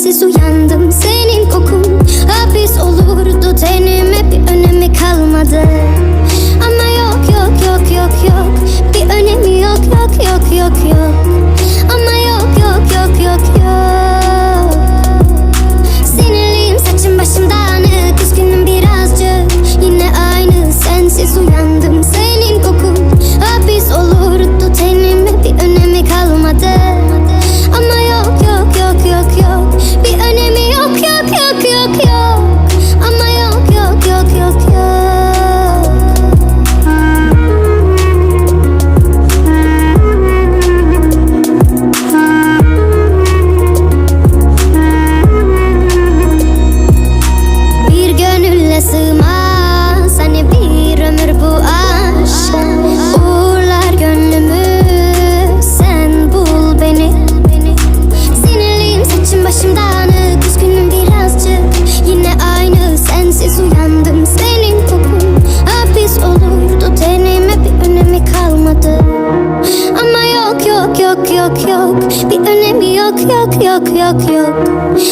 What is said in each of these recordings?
Sensiz uyandım Senin kokun. Hapis olurdu tenime Bir önemi kalmadı. Ama yok yok yok yok yok. Bir önemi yok yok yok yok yok yok yok yok. Bir önemi yok yok yok yok yok.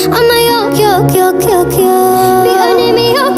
Ama yok yok yok yok yok. Bir önemi yok